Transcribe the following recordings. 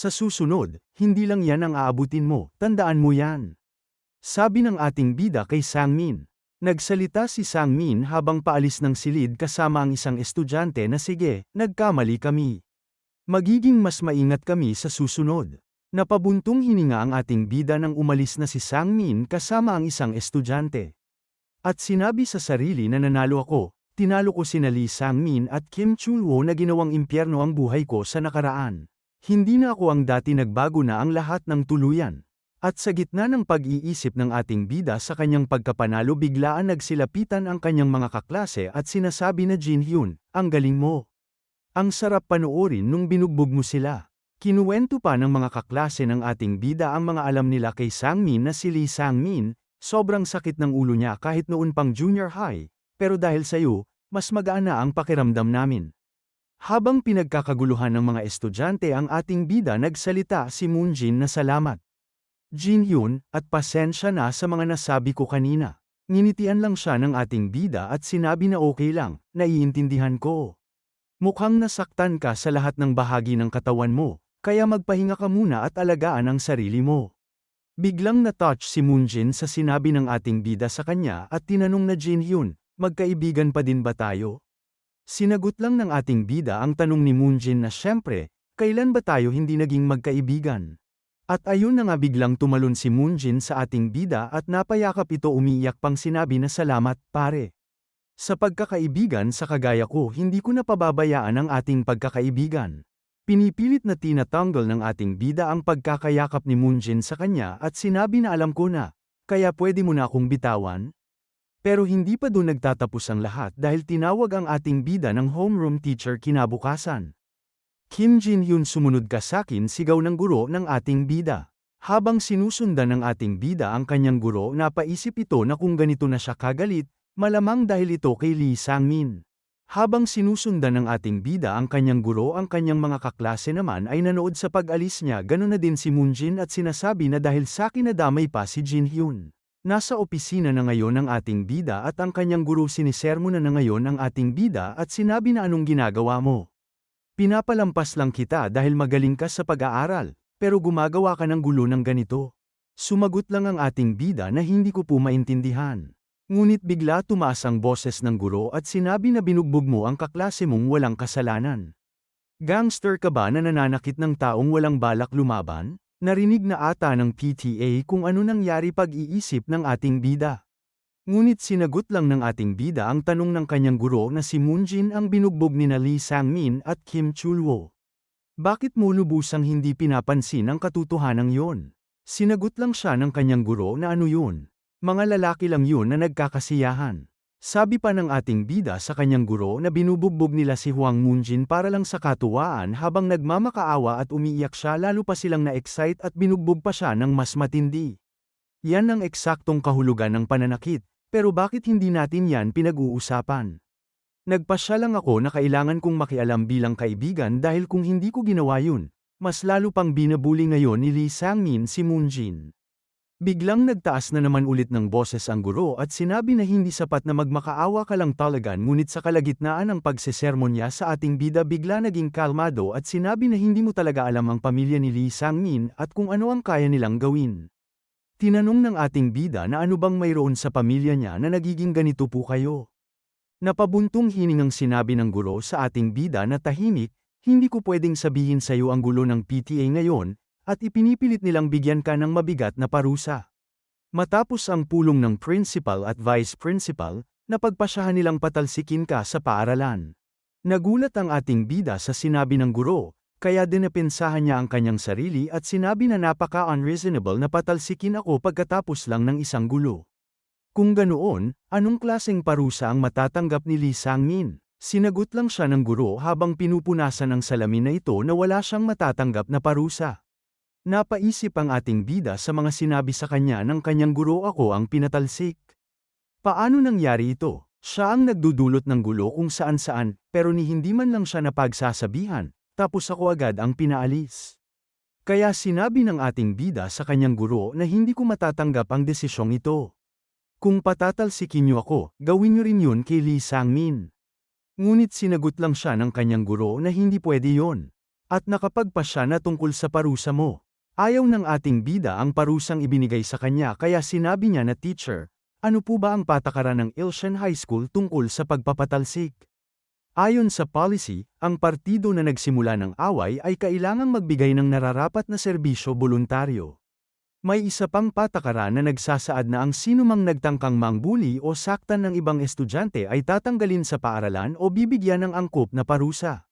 Sa susunod, hindi lang yan ang aabutin mo, tandaan mo yan. Sabi ng ating bida kay Sangmin. Nagsalita si Sangmin habang paalis ng silid kasama ang isang estudyante na sige, nagkamali kami. Magiging mas maingat kami sa susunod. Napabuntong hininga ang ating bida nang umalis na si Sangmin kasama ang isang estudyante. At sinabi sa sarili na nanalo ako, tinalo ko sina Lee Sangmin at Kim Chulwo na ginawang impyerno ang buhay ko sa nakaraan. Hindi na ako ang dati nagbago na ang lahat ng tuluyan. At sa gitna ng pag-iisip ng ating bida sa kanyang pagkapanalo biglaan nagsilapitan ang kanyang mga kaklase at sinasabi na Jin Hyun, ang galing mo. Ang sarap panoorin nung binugbog mo sila. Kinuwento pa ng mga kaklase ng ating bida ang mga alam nila kay Sangmin na si Lee Sangmin, sobrang sakit ng ulo niya kahit noon pang junior high, pero dahil sa'yo, mas magaan na ang pakiramdam namin. Habang pinagkakaguluhan ng mga estudyante ang ating bida nagsalita si Moonjin na salamat. Jin Hyun, at pasensya na sa mga nasabi ko kanina. Nginitian lang siya ng ating bida at sinabi na okay lang, naiintindihan ko. Mukhang nasaktan ka sa lahat ng bahagi ng katawan mo, kaya magpahinga ka muna at alagaan ang sarili mo. Biglang na-touch si Moonjin sa sinabi ng ating bida sa kanya at tinanong na Jin Hyun, magkaibigan pa din ba tayo? Sinagot lang ng ating bida ang tanong ni Moonjin na syempre, kailan ba tayo hindi naging magkaibigan? At ayun na nga biglang tumalon si Moonjin sa ating bida at napayakap ito umiiyak pang sinabi na salamat, pare. Sa pagkakaibigan sa kagaya ko hindi ko napababayaan ang ating pagkakaibigan. Pinipilit na tinatanggal ng ating bida ang pagkakayakap ni Moonjin sa kanya at sinabi na alam ko na, kaya pwede mo na akong bitawan? Pero hindi pa doon nagtatapos ang lahat dahil tinawag ang ating bida ng homeroom teacher kinabukasan. Kim Jin Hyun sumunod ka sakin sigaw ng guro ng ating bida. Habang sinusundan ng ating bida ang kanyang guro napaisip ito na kung ganito na siya kagalit, malamang dahil ito kay Lee Sang-min. Habang sinusundan ng ating bida ang kanyang guro ang kanyang mga kaklase naman ay nanood sa pag-alis niya ganoon na din si Moonjin at sinasabi na dahil sa akin nadamay pa si Jin Hyun. Nasa opisina na ngayon ang ating bida at ang kanyang guro sinisermo na na ngayon ang ating bida at sinabi na anong ginagawa mo. Pinapalampas lang kita dahil magaling ka sa pag-aaral, pero gumagawa ka ng gulo ng ganito. Sumagot lang ang ating bida na hindi ko po maintindihan. Ngunit bigla tumaas ang boses ng guro at sinabi na binugbog mo ang kaklase mong walang kasalanan. Gangster ka ba na nananakit ng taong walang balak lumaban? Narinig na ata ng PTA kung ano nangyari pag-iisip ng ating bida. Ngunit sinagot lang ng ating bida ang tanong ng kanyang guro na si Moonjin ang binugbog ni na Lee Sang-min at Kim Chulwo. Bakit mo lubusang hindi pinapansin ang katotohanan yon? Sinagot lang siya ng kanyang guro na ano yun. Mga lalaki lang yun na nagkakasiyahan. Sabi pa ng ating bida sa kanyang guro na binubugbog nila si Huang Moonjin para lang sa katuwaan habang nagmamakaawa at umiiyak siya lalo pa silang na-excite at binugbog pa siya ng mas matindi. Yan ang eksaktong kahulugan ng pananakit, pero bakit hindi natin yan pinag-uusapan? Nagpasya lang ako na kailangan kong makialam bilang kaibigan dahil kung hindi ko ginawa yun, mas lalo pang binabuli ngayon ni Lee Sang-min si Moonjin. Biglang nagtaas na naman ulit ng boses ang guro at sinabi na hindi sapat na magmakaawa ka lang talaga ngunit sa kalagitnaan ng pagsesermon niya sa ating bida bigla naging kalmado at sinabi na hindi mo talaga alam ang pamilya ni Lee Sang-min at kung ano ang kaya nilang gawin. Tinanong ng ating bida na ano bang mayroon sa pamilya niya na nagiging ganito po kayo. Napabuntong hiningang sinabi ng guro sa ating bida na tahimik, hindi ko pwedeng sabihin sa iyo ang gulo ng PTA ngayon, at ipinipilit nilang bigyan ka ng mabigat na parusa. Matapos ang pulong ng principal at vice principal, napagpasyahan nilang patalsikin ka sa paaralan. Nagulat ang ating bida sa sinabi ng guro, kaya dinapensahan niya ang kanyang sarili at sinabi na napaka-unreasonable na patalsikin ako pagkatapos lang ng isang gulo. Kung ganoon, anong klaseng parusa ang matatanggap ni Lee Sang-min? Sinagot lang siya ng guro habang pinupunasan ng salamin na ito na wala siyang matatanggap na parusa. Napaisip ang ating bida sa mga sinabi sa kanya ng kanyang guro ako ang pinatalsik. Paano nangyari ito? Siya ang nagdudulot ng gulo kung saan-saan, pero ni hindi man lang siya napagsasabihan, tapos ako agad ang pinaalis. Kaya sinabi ng ating bida sa kanyang guro na hindi ko matatanggap ang desisyong ito. Kung patatalsikin niyo ako, gawin niyo rin yun kay Lee Sang-min. Ngunit sinagot lang siya ng kanyang guro na hindi pwede yon. At nakapagpasya na tungkol sa parusa mo. Ayaw ng ating bida ang parusang ibinigay sa kanya kaya sinabi niya na teacher, ano po ba ang patakaran ng Ilshan High School tungkol sa pagpapatalsik? Ayon sa policy, ang partido na nagsimula ng away ay kailangang magbigay ng nararapat na serbisyo voluntaryo. May isa pang patakaran na nagsasaad na ang sinumang nagtangkang mangbuli o saktan ng ibang estudyante ay tatanggalin sa paaralan o bibigyan ng angkop na parusa.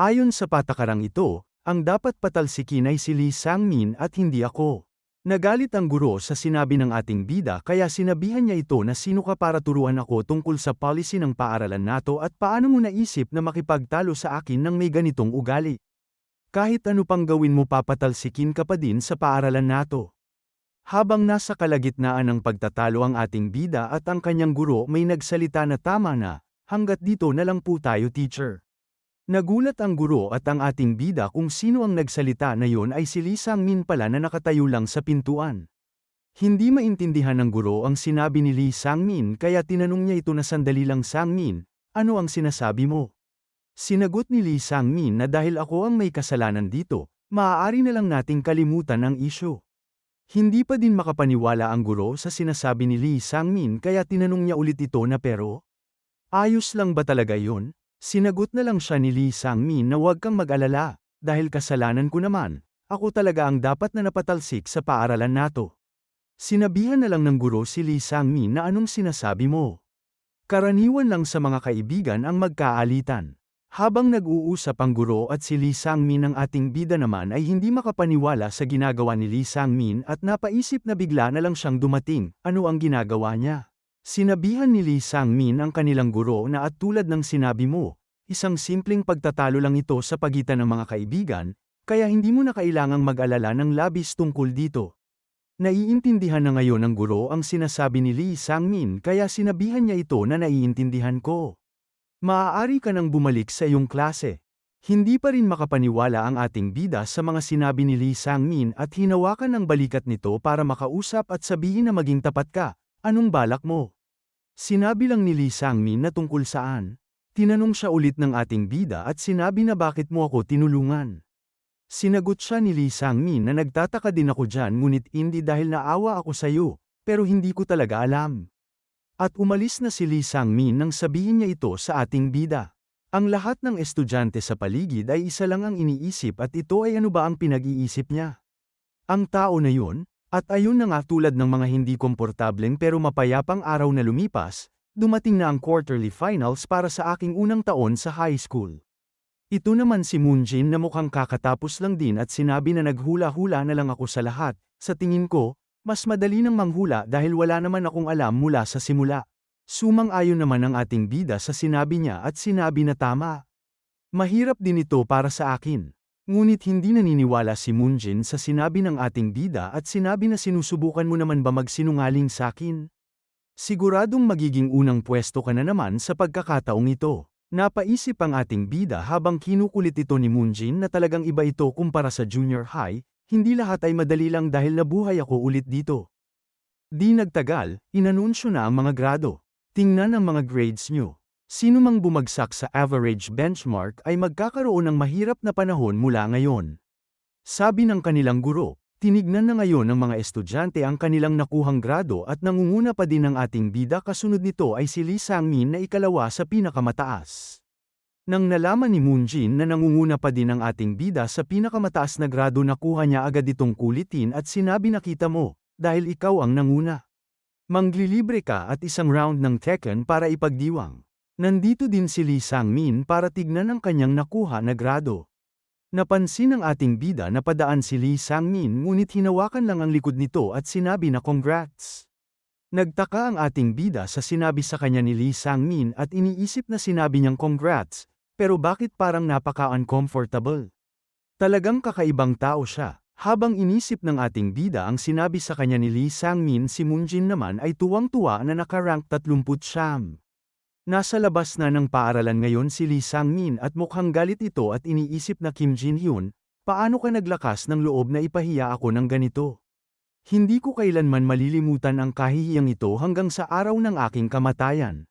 Ayon sa patakarang ito, ang dapat patalsikin ay si Lee Sang-min at hindi ako. Nagalit ang guro sa sinabi ng ating bida kaya sinabihan niya ito na sino ka para turuan ako tungkol sa policy ng paaralan nato at paano mo naisip na makipagtalo sa akin ng may ganitong ugali. Kahit ano pang gawin mo papatalsikin ka pa din sa paaralan nato. Habang nasa kalagitnaan ng pagtatalo ang ating bida at ang kanyang guro may nagsalita na tama na, hanggat dito na lang po tayo teacher. Nagulat ang guro at ang ating bida kung sino ang nagsalita na yon ay si Lee Sang-min pala na nakatayo lang sa pintuan. Hindi maintindihan ng guro ang sinabi ni Lee Sang-min kaya tinanong niya ito na sandali lang Sang-min, ano ang sinasabi mo? Sinagot ni Lee Sang-min na dahil ako ang may kasalanan dito, maaari na lang nating kalimutan ang isyo. Hindi pa din makapaniwala ang guro sa sinasabi ni Lee Sang-min kaya tinanong niya ulit ito na pero, ayos lang ba talaga yon? Sinagot na lang siya ni Lee Sang-min na huwag kang mag-alala, dahil kasalanan ko naman, ako talaga ang dapat na napatalsik sa paaralan nato. Sinabihan na lang ng guro si Lee Sang-min na anong sinasabi mo. Karaniwan lang sa mga kaibigan ang magkaalitan. Habang nag-uusap ang guro at si Lee Sang-min ng ating bida naman ay hindi makapaniwala sa ginagawa ni Lee Sang-min at napaisip na bigla na lang siyang dumating, ano ang ginagawa niya. Sinabihan ni Lee Sang-min ang kanilang guro na at tulad ng sinabi mo, isang simpleng pagtatalo lang ito sa pagitan ng mga kaibigan, kaya hindi mo na kailangang mag-alala ng labis tungkol dito. Naiintindihan na ngayon ng guro ang sinasabi ni Lee Sang-min kaya sinabihan niya ito na naiintindihan ko. Maaari ka nang bumalik sa iyong klase. Hindi pa rin makapaniwala ang ating bida sa mga sinabi ni Lee Sang-min at hinawakan ng balikat nito para makausap at sabihin na maging tapat ka. Anong balak mo? Sinabi lang ni Lee Sang-min na tungkol saan. Tinanong siya ulit ng ating bida at sinabi na bakit mo ako tinulungan. Sinagot siya ni Lee Sang-min na nagtataka din ako dyan ngunit hindi dahil naawa ako sa iyo, pero hindi ko talaga alam. At umalis na si Lee Sang-min nang sabihin niya ito sa ating bida. Ang lahat ng estudyante sa paligid ay isa lang ang iniisip at ito ay ano ba ang pinag-iisip niya. Ang tao na yun, at ayun na nga tulad ng mga hindi komportableng pero mapayapang araw na lumipas, dumating na ang quarterly finals para sa aking unang taon sa high school. Ito naman si Moonjin na mukhang kakatapos lang din at sinabi na naghula-hula na lang ako sa lahat, sa tingin ko, mas madali nang manghula dahil wala naman akong alam mula sa simula. Sumang-ayon naman ang ating bida sa sinabi niya at sinabi na tama. Mahirap din ito para sa akin. Ngunit hindi naniniwala si Moonjin sa sinabi ng ating bida at sinabi na sinusubukan mo naman ba magsinungaling sa akin? Siguradong magiging unang pwesto ka na naman sa pagkakataong ito. Napaisip ang ating bida habang kinukulit ito ni Moonjin na talagang iba ito kumpara sa junior high, hindi lahat ay madali lang dahil nabuhay ako ulit dito. Di nagtagal, inanunsyo na ang mga grado. Tingnan ang mga grades nyo. Sino mang bumagsak sa average benchmark ay magkakaroon ng mahirap na panahon mula ngayon. Sabi ng kanilang guro, tinignan na ngayon ng mga estudyante ang kanilang nakuhang grado at nangunguna pa din ang ating bida kasunod nito ay si Lee Sang-min na ikalawa sa pinakamataas. Nang nalaman ni Moonjin na nangunguna pa din ang ating bida sa pinakamataas na grado nakuha niya agad itong kulitin at sinabi na kita mo, dahil ikaw ang nanguna. Manglilibre ka at isang round ng Tekken para ipagdiwang. Nandito din si Lee Sang-min para tignan ang kanyang nakuha na grado. Napansin ng ating bida na padaan si Lee Sang-min ngunit hinawakan lang ang likod nito at sinabi na congrats. Nagtaka ang ating bida sa sinabi sa kanya ni Lee Sang-min at iniisip na sinabi niyang congrats, pero bakit parang napaka-uncomfortable? Talagang kakaibang tao siya. Habang inisip ng ating bida ang sinabi sa kanya ni Lee Sang-min si Moonjin naman ay tuwang-tuwa na nakarank 30 siyam. Nasa labas na ng paaralan ngayon si Lee Sang-min at mukhang galit ito at iniisip na Kim Jin-hyun, paano ka naglakas ng loob na ipahiya ako ng ganito? Hindi ko kailanman malilimutan ang kahihiyang ito hanggang sa araw ng aking kamatayan.